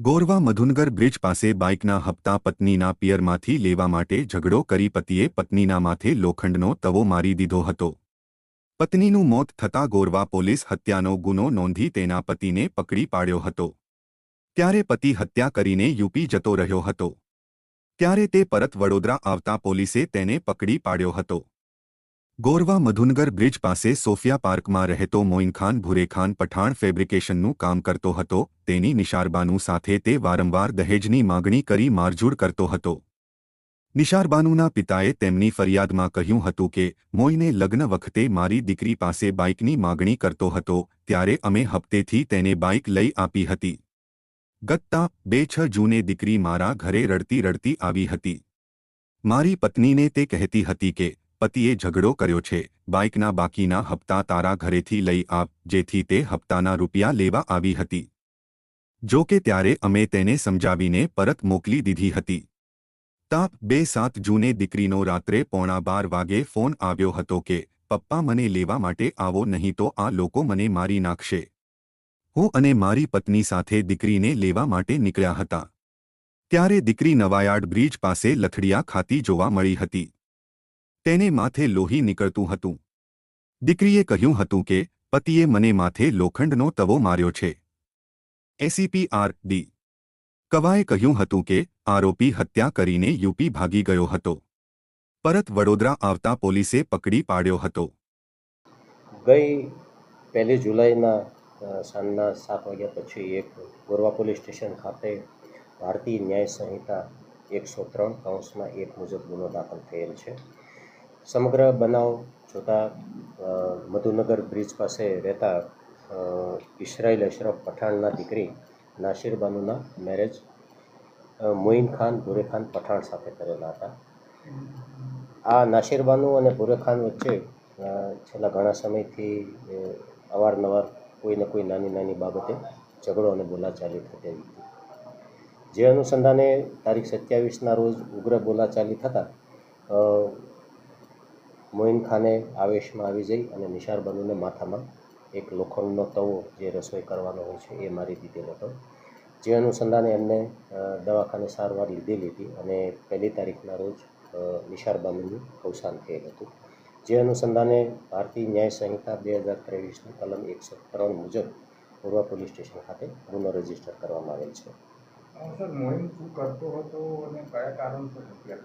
Gorwa Madhunagar bridge પાસે બાઇકના હપ્તા પત્નીના પિયરમાંથી લેવા માટે ઝઘડો કરી પતિએ પત્નીના માથે લોખંડનો તવો મારી દીધો હતો. પત્નીનું મોત થતાં ગોરવા પોલીસ હત્યાનો ગુનો નોંધી તેના પતિને પકડી પાડ્યો હતો. ત્યારે પતિ હત્યા કરીને યુપી જતો રહ્યો હતો. ત્યારે તે પરત વડોદરા આવતા પોલીસે તેને પકડી પાડ્યો હતો. ગોરવા મધુનગર બ્રિજ પાસે સોફિયા પાર્કમાં રહેતો મોઇનખાન ભુરેખાન પઠાણ ફેબ્રિકેશનનું કામ કરતો હતો, તેની નિશારબાનુ સાથે તે વારંવાર દહેજની માગણી કરી મારઝૂડ કરતો હતો. નિશારબાનુના પિતાએ તેમની ફરિયાદમાં કહ્યું હતું કે મોઈને લગ્ન વખતે મારી દીકરી પાસે બાઇકની માગણી કરતો હતો, ત્યારે અમે હપ્તેથી તેને બાઇક લઈ આપી હતી. ગત્તા બે છ જૂને દીકરી મારા ઘરે રડતી રડતી આવી હતી. મારી પત્નીને તે કહેતી હતી કે પતિએ ઝઘડો કર્યો છે. બાઇકના બાકીના હપ્તા તારા ઘરેથી લઈ આપ, જેથી તે હપ્તાના રૂપિયા લેવા આવી હતી. જો કે ત્યારે અમે તેને સમજાવીને પરત મોકલી દીધી હતી. તાપ, બે સાત જૂને દીકરીનો રાત્રે પોણા બાર વાગે ફોન આવ્યો હતો કે, પપ્પા મને લેવા માટે આવો, નહીં તો આ લોકો મને મારી નાખશે. હું અને મારી પત્ની સાથે દીકરીને લેવા માટે નીકળ્યા હતા. ત્યારે દીકરી નવાયાર્ડ બ્રિજ પાસે લથડિયા ખાતી જોવા મળી હતી. તેને માથે લોહી નીકળતું હતું. દીકરીએ કહ્યું હતું કે, પતિએ મને માથે લોખંડનો તવો માર્યો છે. એસીપી આર ડી કવાએ કહ્યું હતું કે, આરોપી હત્યા કરીને યુપી ભાગી ગયો હતો. પરત વડોદરા આવતા પોલીસે પકડી પાડ્યો હતો. ગઈ પહેલી જુલાઈના સાંજના સાત વાગ્યા પછી એક ગોરવા પોલીસ સ્ટેશન ખાતે ભારતીય ન્યાય સંહિતા એકસો ત્રણ કૌંસમાં એક મુજબ ગુનો દાખલ થયેલ છે. સમગ્ર બનાવ જોતાં મધુનગર બ્રિજ પાસે રહેતા અ, ઇસરાઈલ અશરફ પઠાણના દીકરી નાસિર બાનુના મેરેજ મોઇન ખાન બુરેખાન પઠાણ સાથે કરેલા હતા. આ નાસિર અને ભુરેખાન વચ્ચે છેલ્લા ઘણા સમયથી અવારનવાર કોઈને કોઈ નાની નાની બાબતે ઝઘડો અને બોલાચાલી થતી હતી. જે અનુસંધાને તારીખ સત્યાવીસના રોજ ઉગ્ર બોલાચાલી થતાં મોઇન ખાને આવેશમાં આવી જઈ અને નિશાર બનુને માથામાં એક લોખંડનો તવો જે રસોઈ કરવાનો હોય છે એ મારી દીધેલો હતો. જે અનુસંધાને એમને દવાખાને સારવાર લીધેલી હતી અને પહેલી તારીખના રોજ નિશાર બાનુનું અવસાન થયેલ હતું. જે અનુસંધાને ભારતીય ન્યાય સંહિતા બે હજાર ત્રેવીસની કલમ એકસો ત્રણ મુજબ પૂર્વ પોલીસ સ્ટેશન ખાતે ગુનો રજિસ્ટર કરવામાં આવેલ છે. સર મોહિમ શું કરતો હતો અને કયા કારણસર હત્યા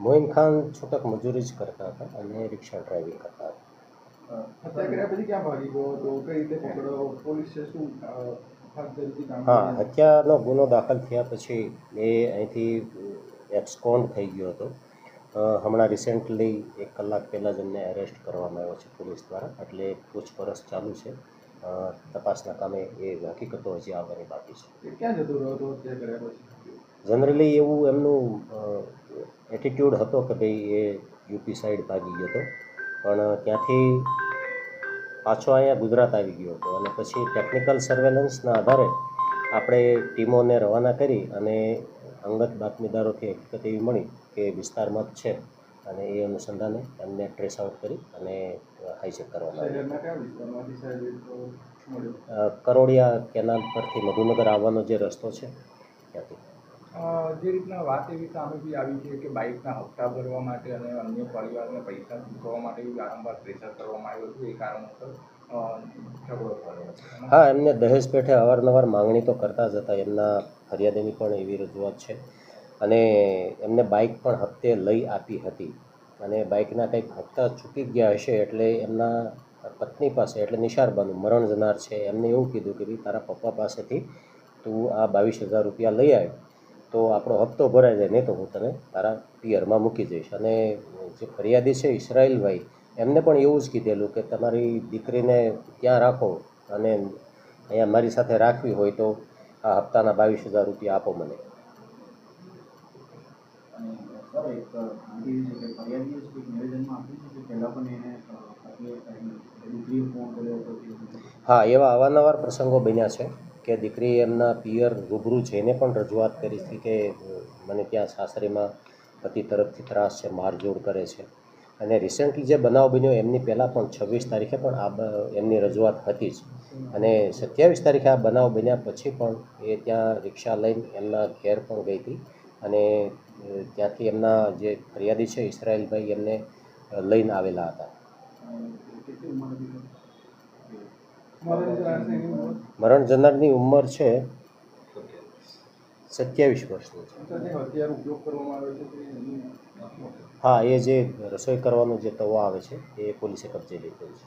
મોઇન ખાન છૂટક મજૂરી જ કરતા હતા અને રિક્ષા ડ્રાઇવિંગ કરતા હતા. હત્યા કર્યા પછી ક્યાં ભાગી ગયો? હતો કઈ રીતે પકડ્યો પોલીસે શું અ, હાથ ધરતી હા હત્યાનો ગુનો દાખલ થયા પછી એ અહીંથી એક્સકોન્ડ થઈ ગયો હતો. હમણાં રિસેન્ટલી એક કલાક પહેલાં જ એમને એરેસ્ટ કરવામાં આવ્યો છે પોલીસ દ્વારા એટલે પૂછપરછ ચાલુ છે. તપાસના કામે એ હકીકતો હજી આવવાની બાકી છે. જનરલી એવું એમનું એટીટ્યૂડ હતો કે ભાઈ એ યુપી સાઈડ ભાગી ગયો હતો. પણ ત્યાંથી પાછો અહીંયા ગુજરાત આવી ગયો હતો અને પછી ટેકનિકલ સર્વેલન્સના આધારે આપણે ટીમોને રવાના કરી અને અંગત બાતમીદારોથી હકીકત એવી મળી કે વિસ્તારમાં જ છે અને એ અનુસંધાને એમને ટ્રેસ આઉટ કરી અને હાઈચેક કરવામાં આવ્યું. કરોડિયા કેનાલ પરથી મધુનગર આવવાનો જે રસ્તો છે ત્યાંથી. જે રીતના વાત એવી સામે બી આવી છે કે બાઇકના હપ્તા ભરવા માટે અને અન્ય પરિવારને પૈસા ચૂકવવા માટે વારંવાર પ્રેશર કરવામાં આવ્યું હતું, એ કારણોસર હા, એમને દહેજ પેઠે અવારનવાર માંગણી તો કરતા જ હતા, એમના ફરિયાદીની પણ એવી રજૂઆત છે. અને એમને બાઇક પણ હપ્તે લઈ આપી હતી. અને બાઇકના કંઈક હપ્તા ચૂકી ગયા હશે એટલે એમના પત્ની પાસે, એટલે નિશારબાનું મરણ જનાર છે. એમને એવું કીધું કે ભાઈ, તારા પપ્પા પાસેથી તું આ બાવીસ હજાર રૂપિયા લઈ આવ. તો આપણો હપ્તો ભરાઈ જાય, નહીં તો હું તને તારા પિયરમાં મૂકી જઈશ. અને જે ફરિયાદી છે ઈસરાયલભાઈ, એમને પણ એવું જ કીધેલું કે તમારી દીકરીને ત્યાં રાખો અને અહીંયા મારી સાથે રાખવી હોય તો આ હપ્તાના બાવીસ હજાર રૂપિયા આપો મને. સર એક હા, એવા અવારનવાર પ્રસંગો બન્યા છે કે દીકરી એમના પિયર રૂબરૂ જઈને પણ રજૂઆત કરી હતી કે મને ત્યાં સાસરીમાં પતિ તરફથી ત્રાસ છે મારજોડ કરે છે. અને રિસેન્ટલી જે બનાવ બન્યો એમની પહેલાં પણ છવ્વીસ તારીખે પણ આ એમની રજૂઆત હતી જ. અને સત્યાવીસ તારીખે આ બનાવ બન્યા પછી પણ એ ત્યાં રિક્ષા લઈને એમના ઘેર પણ ગઈ હતી. અને ત્યાંથી એમના જે ફરિયાદી છે ઇસરાયેલભાઈ એમને લઈને આવેલા હતી. મરણ જનારની ઉંમર છે સત્યાવીસ વર્ષની હા, એ જે રસોઈ કરવાનો જે તવો આવે છે, એ પોલીસે કબજે લીધો છે.